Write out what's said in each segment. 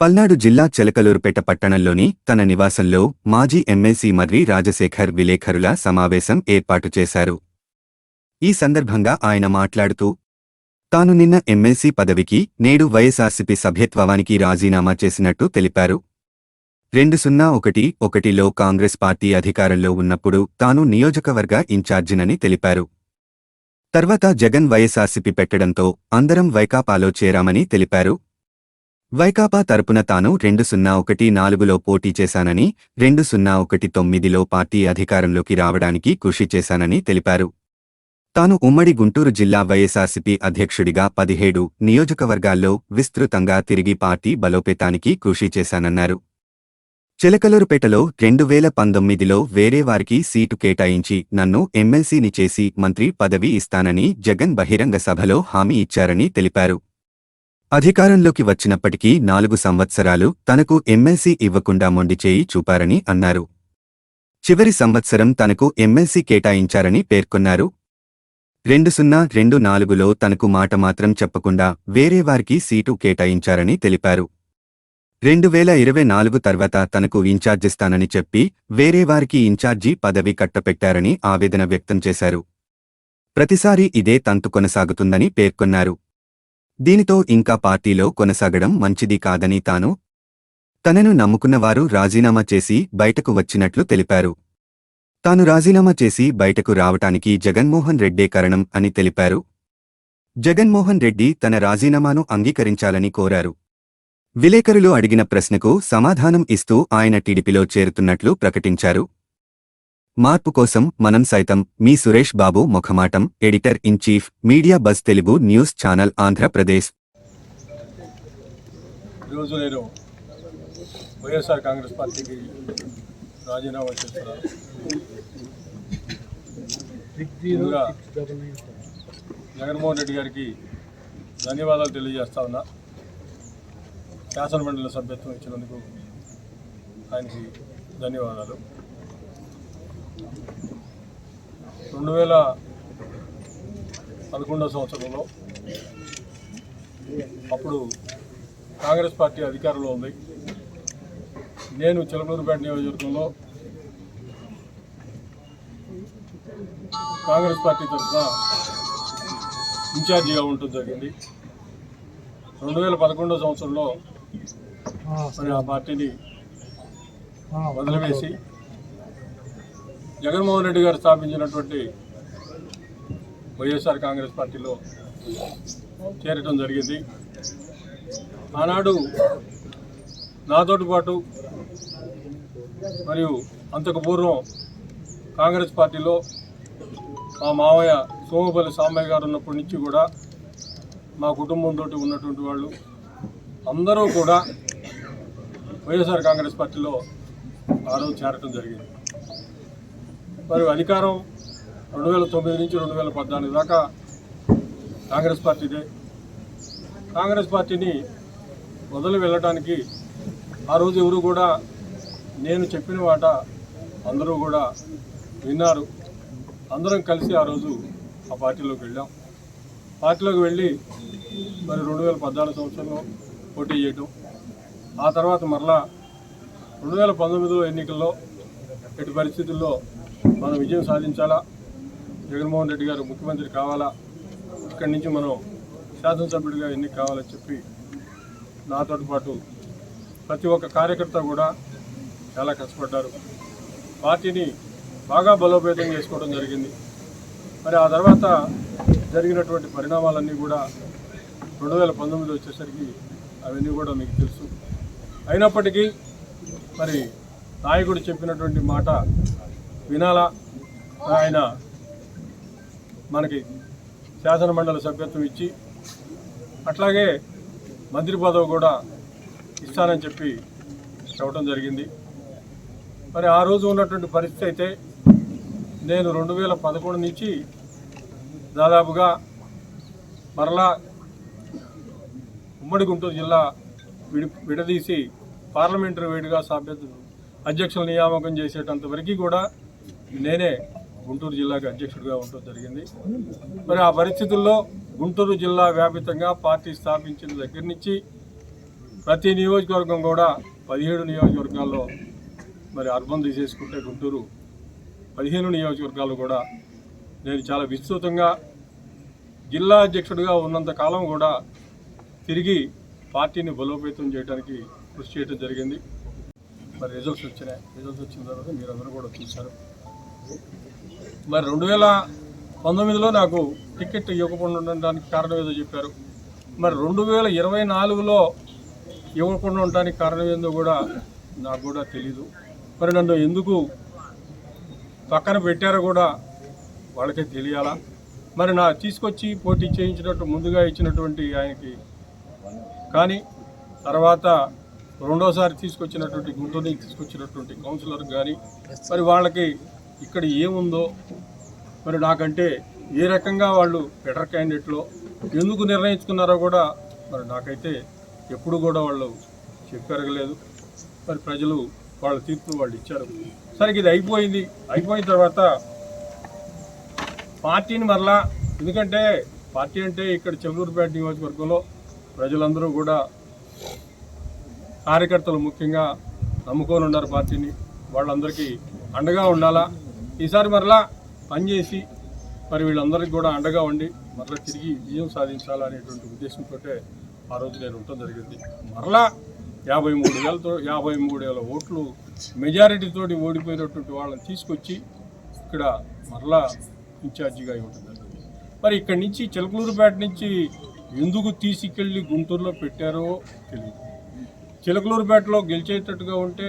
పల్నాడు జిల్లా చిలకలూరుపేట పట్టణంలోని తన నివాసంలో మాజీ ఎమ్మెల్సీ మర్రి రాజశేఖర్ విలేఖరుల సమావేశం ఏర్పాటు చేశారు. ఈ సందర్భంగా ఆయన మాట్లాడుతూ తాను నిన్న ఎమ్మెల్సీ పదవికి నేడు వైఎస్ఆర్సీపీ సభ్యత్వానికి రాజీనామా చేసినట్టు తెలిపారు. రెండు సున్నా ఒకటి ఒకటిలో కాంగ్రెస్ పార్టీ అధికారంలో ఉన్నప్పుడు తాను నియోజకవర్గ ఇన్ఛార్జినని తెలిపారు. తర్వాత జగన్ వైఎస్ఆర్సీపీ పెట్టడంతో అందరం వైకాపాలో చేరామని తెలిపారు. వైకాపా తరపున తాను రెండు సున్నా ఒకటి నాలుగులో పోటీ చేశానని రెండు సున్నా ఒకటి తొమ్మిదిలో పార్టీ అధికారంలోకి రావడానికి కృషి చేశానని తెలిపారు. తాను ఉమ్మడి గుంటూరు జిల్లా వైఎస్ఆర్సీపీ అధ్యక్షుడిగా పదిహేడు నియోజకవర్గాల్లో విస్తృతంగా తిరిగి పార్టీ బలోపేతానికి కృషి చేశానన్నారు. చిలకలూరుపేటలో రెండు వేల పంతొమ్మిదిలో వేరే వారికి సీటు కేటాయించి నన్ను ఎమ్మెల్సీని చేసి మంత్రి పదవి ఇస్తానని జగన్ బహిరంగ సభలో హామీ ఇచ్చారని తెలిపారు. అధికారంలోకి వచ్చినప్పటికీ నాలుగు సంవత్సరాలు తనకు ఎమ్మెల్సీ ఇవ్వకుండా మొండిచేయి చూపారని అన్నారు. చివరి సంవత్సరం తనకు ఎమ్మెల్సీ కేటాయించారని పేర్కొన్నారు. రెండు సున్నా రెండు నాలుగులో తనకు మాట మాత్రం చెప్పకుండా వేరే వారికి సీటు కేటాయించారని తెలిపారు. రెండు వేల ఇరవై నాలుగు తర్వాత తనకు ఇన్ఛార్జిస్తానని చెప్పి వేరే వారికి ఇన్ఛార్జి పదవి కట్టపెట్టారని ఆవేదన వ్యక్తం చేశారు. ప్రతిసారీ ఇదే తంతు కొనసాగుతుందని పేర్కొన్నారు. దీనితో ఇంకా పార్టీలో కొనసాగడం మంచిది కాదని తాను తనను నమ్ముకున్నవారు రాజీనామా చేసి బయటకు వచ్చినట్లు తెలిపారు. తాను రాజీనామా చేసి బయటకు రావటానికి జగన్మోహన్ రెడ్డే కారణం అని తెలిపారు. జగన్మోహన్ రెడ్డి తన రాజీనామాను అంగీకరించాలని కోరారు. విలేకరులు అడిగిన ప్రశ్నకు సమాధానం ఇస్తూ ఆయన టీడీపీలో చేరుతున్నట్లు ప్రకటించారు. మార్పు కోసం మనం సైతం మీ Suresh Babu ముఖమాటం editor in chief media bus Telugu news channel Andhra Pradesh. ఈరోజు నేను వైఎస్ఆర్ కాంగ్రెస్ పార్టీకి రాజీనామా చేస్తున్నాను జగన్మోహన్ రెడ్డి గారికి ధన్యవాదాలు తెలియజేస్తా ఉన్నా. శాసనమండలి సభ్యత్వం ఇచ్చినందుకు ఆయనకి ధన్యవాదాలు. రెండు వేల పదకొండవ సంవత్సరంలో అప్పుడు కాంగ్రెస్ పార్టీ అధికారంలో ఉంది. నేను చిలకూరుపేట నియోజకవర్గంలో కాంగ్రెస్ పార్టీ తరఫున ఇన్ఛార్జిగా ఉండటం జరిగింది. రెండు వేల పదకొండో సంవత్సరంలో మరి ఆ పార్టీని వదిలివేసి జగన్మోహన్ రెడ్డి గారు స్థాపించినటువంటి వైఎస్ఆర్ కాంగ్రెస్ పార్టీలో చేరటం జరిగింది. ఆనాడు నాతోటి పాటు మరియు అంతకు పూర్వం కాంగ్రెస్ పార్టీలో మా మామయ్య సోమపల్లి సాంబయ్య గారు ఉన్నప్పటి నుంచి కూడా మా కుటుంబంతో ఉన్నటువంటి వాళ్ళు అందరూ కూడా వైఎస్ఆర్ కాంగ్రెస్ పార్టీలో ఆ రోజు చేరటం జరిగింది. మరి అధికారం రెండు వేల తొమ్మిది నుంచి రెండు వేల పద్నాలుగు దాకా కాంగ్రెస్ పార్టీదే. కాంగ్రెస్ పార్టీని వదిలి వెళ్ళటానికి ఆ రోజు ఎవరు కూడా నేను చెప్పిన మాట అందరూ కూడా విన్నారు. అందరం కలిసి ఆ రోజు ఆ పార్టీలోకి వెళ్ళాం. పార్టీలోకి వెళ్ళి మరి రెండు వేల పద్నాలుగు సంవత్సరంలో పోటీ చేయటం. ఆ తర్వాత మరలా రెండు వేల పంతొమ్మిదిలో ఎన్నికల్లో ఎటు పరిస్థితుల్లో మనం విజయం సాధించాలా? జగన్మోహన్ రెడ్డి గారు ముఖ్యమంత్రి కావాలా? ఇక్కడి నుంచి మనం శాసనసభ్యుడిగా ఎన్నిక కావాలని చెప్పి నాతో పాటు ప్రతి ఒక్క కార్యకర్త కూడా చాలా కష్టపడ్డారు. పార్టీని బాగా బలోపేతం చేసుకోవడం జరిగింది. మరి ఆ తర్వాత జరిగినటువంటి పరిణామాలన్నీ కూడా రెండు వేల పంతొమ్మిది వచ్చేసరికి అవన్నీ కూడా మీకు తెలుసు. అయినప్పటికీ మరి నాయకుడు చెప్పినటువంటి మాట వినాలా? ఆయన మనకి శాసనమండలి సభ్యత్వం ఇచ్చి అట్లాగే మంత్రి పదవి కూడా ఇస్తానని చెప్పి చెప్పడం జరిగింది. మరి ఆ రోజు ఉన్నటువంటి పరిస్థితి అయితే నేను రెండు వేల పదకొండు నుంచి దాదాపుగా మరలా ఉమ్మడి గుంటూరు జిల్లా విడి విడదీసి పార్లమెంటరీ వేడిగా సభ్యత అధ్యక్షుల నియామకం చేసేటంత వరకు కూడా నేనే గుంటూరు జిల్లాకు అధ్యక్షుడిగా ఉండటం జరిగింది. మరి ఆ పరిస్థితుల్లో గుంటూరు జిల్లా వ్యాపితంగా పార్టీ స్థాపించిన దగ్గర నుంచి ప్రతి నియోజకవర్గం కూడా పదిహేడు నియోజకవర్గాల్లో మరి అర్బన్ తీసేసుకుంటే గుంటూరు పదిహేను నియోజకవర్గాలు కూడా నేను చాలా విస్తృతంగా జిల్లా అధ్యక్షుడిగా ఉన్నంత కాలం కూడా తిరిగి పార్టీని బలోపేతం చేయడానికి కృషి చేయడం జరిగింది. మరి రిజల్ట్స్ వచ్చినాయి. రిజల్ట్స్ వచ్చిన తర్వాత మీరందరూ కూడా చూశారు. మరి రెండు వేల పంతొమ్మిదిలో నాకు టికెట్ ఇవ్వకుండా ఉండడానికి కారణం ఏదో చెప్పారు. మరి రెండు వేల ఇరవై నాలుగులో ఇవ్వకుండా ఉండడానికి కారణం ఏందో కూడా నాకు కూడా తెలీదు. మరి నన్ను ఎందుకు పక్కన పెట్టారో కూడా వాళ్ళకే తెలియాలా? మరి నా తీసుకొచ్చి పోటీ చేయించినట్టు ముందుగా ఇచ్చినటువంటి ఆయనకి కానీ తర్వాత రెండోసారి తీసుకొచ్చినటువంటి గుంటూరుని తీసుకొచ్చినటువంటి కౌన్సిలర్ కానీ మరి వాళ్ళకి ఇక్కడ ఏముందో మరి నాకంటే ఏ రకంగా వాళ్ళు బెటర్ క్యాండిడేట్లో ఎందుకు నిర్ణయించుకున్నారో కూడా మరి నాకైతే ఎప్పుడు కూడా వాళ్ళు చెప్పెరగలేదు. మరి ప్రజలు వాళ్ళ తీర్పు వాళ్ళు ఇచ్చారు. సరే ఇది అయిపోయింది. అయిపోయిన తర్వాత పార్టీని మరలా ఎందుకంటే పార్టీ అంటే ఇక్కడ చెల్లూరుపేట నియోజకవర్గంలో ప్రజలందరూ కూడా కార్యకర్తలు ముఖ్యంగా నమ్ముకొని ఉన్నారు పార్టీని. వాళ్ళందరికీ అండగా ఉండాలా? ఈసారి మరలా పనిచేసి మరి వీళ్ళందరికీ కూడా అండగా ఉండి మరలా తిరిగి విజయం సాధించాలనేటువంటి ఉద్దేశంతో ఆ రోజు నేను ఉండటం జరిగింది. మరలా యాభై మూడు వేలతో యాభై మూడు వేల ఓట్లు మెజారిటీతోటి ఓడిపోయినటువంటి వాళ్ళని తీసుకొచ్చి ఇక్కడ మరలా ఇన్ఛార్జిగా ఇవ్వటం జరిగింది. మరి ఇక్కడి నుంచి చిలకలూరుపేట నుంచి ఎందుకు తీసుకెళ్ళి గుంటూరులో పెట్టారో తెలియదు. చిలకలూరుపేటలో గెలిచేటట్టుగా ఉంటే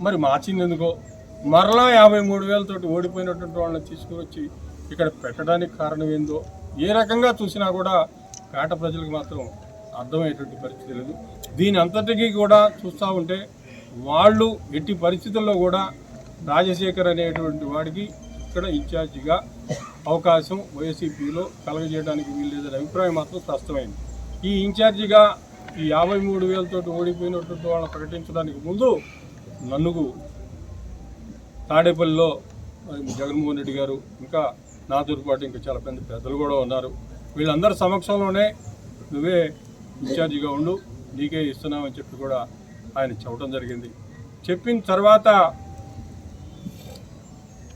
మరి మార్చింది ఎందుకో? మరలా యాభై మూడు వేలతోటి ఓడిపోయినటువంటి వాళ్ళని తీసుకువచ్చి ఇక్కడ పెట్టడానికి కారణం ఏందో ఏ రకంగా చూసినా కూడా పేట ప్రజలకు మాత్రం అర్థమయ్యేటువంటి పరిస్థితి లేదు. దీని అంతటికీ కూడా చూస్తూ ఉంటే వాళ్ళు ఎట్టి పరిస్థితుల్లో కూడా రాజశేఖర్ అనేటువంటి వాడికి ఇక్కడ ఇన్ఛార్జిగా అవకాశం వైఎస్సీపీలో కలగజేయడానికి వీల్లేదనే అభిప్రాయం మాత్రం స్పష్టమైంది. ఈ ఇన్ఛార్జిగా ఈ యాభై మూడు వేలతోటి ఓడిపోయినటువంటి వాళ్ళని ప్రకటించడానికి ముందు నన్నుకు తాడేపల్లిలో జగన్మోహన్ రెడ్డి గారు ఇంకా నాతో పాటు ఇంకా చాలా పెద్ద పెద్దలు కూడా ఉన్నారు. వీళ్ళందరి సమక్షంలోనే నువ్వే ఇన్ఛార్జిగా ఉండు నీకే ఇస్తున్నామని చెప్పి కూడా ఆయన చెప్పడం జరిగింది. చెప్పిన తర్వాత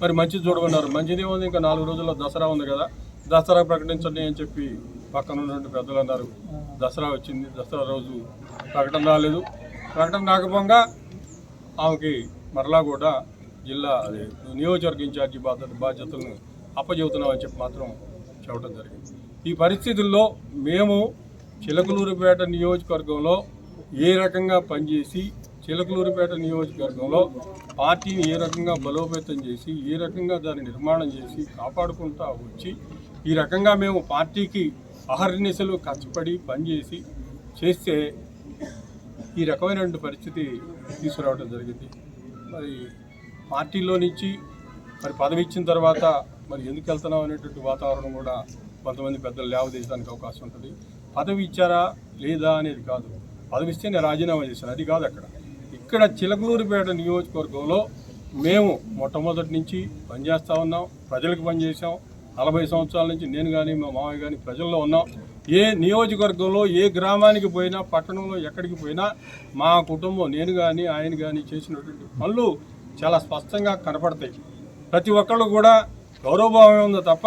మరి మంచిది చూడమన్నారు. మంచిది ఉంది ఇంకా నాలుగు రోజుల్లో దసరా ఉంది కదా దసరా ప్రకటించండి అని చెప్పి పక్కన ఉన్నటువంటి పెద్దలు అన్నారు. దసరా వచ్చింది దసరా రోజు ప్రకటన రాలేదు. ప్రకటన రాకపోగా ఆమెకి మరలా కూడా జిల్లా నియోజకవర్గ ఇన్ఛార్జి బాధ్యత బాధ్యతలను అప్పచెబుతున్నామని చెప్పి మాత్రం చెప్పడం జరిగింది. ఈ పరిస్థితుల్లో మేము చిలకలూరుపేట నియోజకవర్గంలో ఏ రకంగా పనిచేసి చిలకలూరుపేట నియోజకవర్గంలో పార్టీని ఏ రకంగా బలోపేతం చేసి ఏ రకంగా దాన్ని నిర్మాణం చేసి కాపాడుకుంటా వచ్చి ఈ రకంగా మేము పార్టీకి అహర్నిశలు కష్టపడి పనిచేసి చేస్తే ఈ రకమైనటువంటి పరిస్థితి తీసుకురావడం జరిగింది. మరి పార్టీలో నుంచి మరి పదవి ఇచ్చిన తర్వాత మరి ఎందుకు వెళ్తున్నాం అనేటువంటి వాతావరణం కూడా కొంతమంది పెద్దలు లేవదీయడానికి అవకాశం ఉంటుంది. పదవి ఇచ్చారా లేదా అనేది కాదు. పదవి ఇస్తే నేను రాజీనామా చేశాను అది కాదు అక్కడ. ఇక్కడ చిలకలూరుపేట నియోజకవర్గంలో మేము మొట్టమొదటి నుంచి పనిచేస్తూ ఉన్నాం. ప్రజలకు పనిచేసాం నలభై సంవత్సరాల నుంచి నేను కానీ మా మామయ్య కానీ ప్రజల్లో ఉన్నాం. ఏ నియోజకవర్గంలో ఏ గ్రామానికి పోయినా పట్టణంలో ఎక్కడికి పోయినా మా కుటుంబం నేను కానీ ఆయన కానీ చేసినటువంటి పనులు చాలా స్పష్టంగా కనపడతాయి. ప్రతి ఒక్కళ్ళు కూడా గౌరవభావం ఉందో తప్ప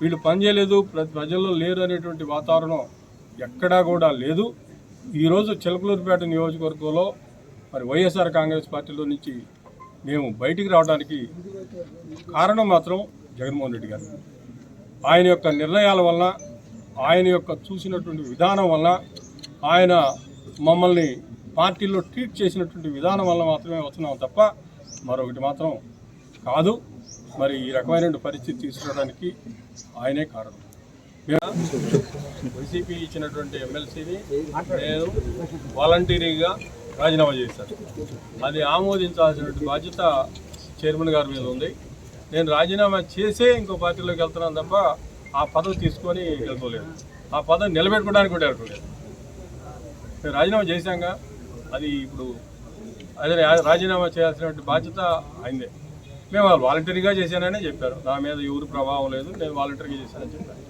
వీళ్ళు పని చేయలేదు ప్రతి ప్రజల్లో లేరు అనేటువంటి వాతావరణం ఎక్కడా కూడా లేదు. ఈరోజు చిలకలూరుపేట నియోజకవర్గంలో మరి వైఎస్ఆర్ కాంగ్రెస్ పార్టీలో నుంచి మేము బయటికి రావడానికి కారణం మాత్రం జగన్మోహన్ రెడ్డి గారు. ఆయన యొక్క నిర్ణయాల వల్ల ఆయన యొక్క చూసినటువంటి విధానం వల్ల ఆయన మమ్మల్ని పార్టీలో ట్రీట్ చేసినటువంటి విధానం వల్ల మాత్రమే వస్తున్నాం తప్ప మరొకటి మాత్రం కాదు. మరి ఈ రకమైనటువంటి పరిస్థితి తీసుకురావడానికి ఆయనే కారణం. వైసీపీ ఇచ్చినటువంటి ఎమ్మెల్సీని నేను వాలంటీరీగా రాజీనామా చేశాను. అది ఆమోదించాల్సినటువంటి బాధ్యత చైర్మన్ గారి మీద ఉంది. నేను రాజీనామా చేసే ఇంకో పార్టీలోకి వెళ్తున్నాను తప్ప ఆ పదవి తీసుకొని వెళ్ళలేదు ఆ పదవి నిలబెట్టుకోవడానికి కూడా నేను రాజీనామా చేశాక అది ఇప్పుడు అదే రాజీనామా చేయాల్సినటువంటి బాధ్యత అయిందే మేము వాలంటరీగా చేశానని చెప్పారు. నా మీద ఎవరు ప్రభావం లేదు నేను వాలంటరీగా చేశానని చెప్పాను.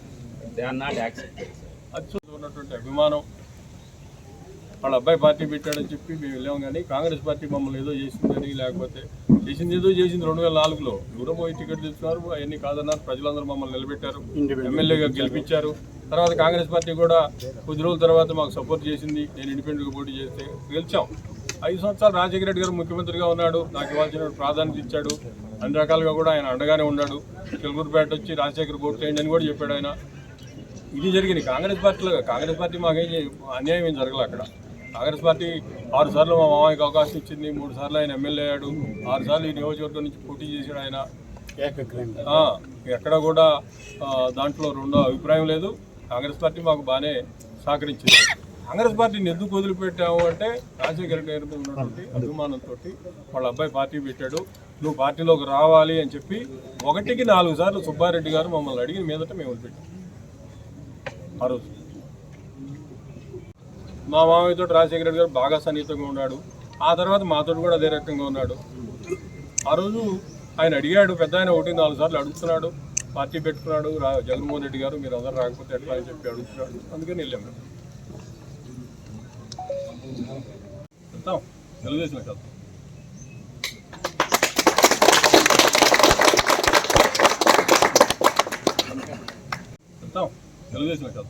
అది ఉన్నటువంటి అభిమానం. వాళ్ళ అబ్బాయి పార్టీ పెట్టాడని చెప్పి మేము వెళ్ళాం కానీ కాంగ్రెస్ పార్టీ మమ్మల్ని ఏదో చేసిందని లేకపోతే చేసింది ఏదో చేసింది రెండు వేల నాలుగులో. దూరం పోయి టికెట్ తెచ్చుకున్నారు అవన్నీ కాదన్నారు. ప్రజలందరూ మమ్మల్ని నిలబెట్టారు. ఎమ్మెల్యేగా గెలిపించారు. తర్వాత కాంగ్రెస్ పార్టీ కూడా కొద్ది రోజుల తర్వాత మాకు సపోర్ట్ చేసింది. నేను ఇండిపెండెంట్గా పోటీ చేస్తే గెలిచాం. ఐదు సంవత్సరాలు రాజశేఖర రెడ్డి గారు ముఖ్యమంత్రిగా ఉన్నాడు. నాకు ఇవ్వాల్సిన ప్రాధాన్యత ఇచ్చాడు. అన్ని రకాలుగా కూడా ఆయన అండగానే ఉన్నాడు. చిలుకూరుపేట వచ్చి రాజశేఖర్ ఓట్లు వేయండి అని కూడా చెప్పాడు ఆయన. ఇది జరిగింది. కాంగ్రెస్ పార్టీలో కాంగ్రెస్ పార్టీ మాకేం అన్యాయం ఏం జరగలే అక్కడ. కాంగ్రెస్ పార్టీ ఆరు సార్లు మా మామయ్యకి అవకాశం ఇచ్చింది. మూడు సార్లు ఆయన ఎమ్మెల్యే అయ్యాడు. ఆరు సార్లు ఈ నియోజకవర్గం నుంచి పోటీ చేశాడు ఆయన. ఎక్కడ కూడా దాంట్లో రెండో అభిప్రాయం లేదు. కాంగ్రెస్ పార్టీ మాకు బాగానే సహకరించింది. కాంగ్రెస్ పార్టీని ఎందుకు వదిలిపెట్టాము అంటే రాజశేఖర రెడ్డి గారి ఉన్నటువంటి అభిమానంతో వాళ్ళ అబ్బాయి పార్టీ పెట్టాడు. నువ్వు పార్టీలోకి రావాలి అని చెప్పి ఒకటికి నాలుగు సార్లు సుబ్బారెడ్డి గారు మమ్మల్ని అడిగిన మీదట మేము వదిలిపెట్టాం. ఆ రోజు. మా మామయ్యతో రాజశేఖర రెడ్డి గారు బాగా సన్నిహితంగా ఉన్నాడు. ఆ తర్వాత మాతో కూడా అదే రకంగా ఉన్నాడు. ఆ రోజు ఆయన అడిగాడు పెద్ద ఆయన ఒకటి నాలుగు సార్లు అడుగుతున్నాడు. పార్టీ పెట్టుకున్నాడు. రా జగన్మోహన్ రెడ్డి గారు మీరు అందరూ రాకపోతే ఎట్లా అని చెప్పి అడుగుతున్నాడు. అందుకని వెళ్ళాం మేము వెళ్తాం తెలుగుదేశం వెళ్తాం వెళ్తాం తెలుగుదేశం వెళ్తాం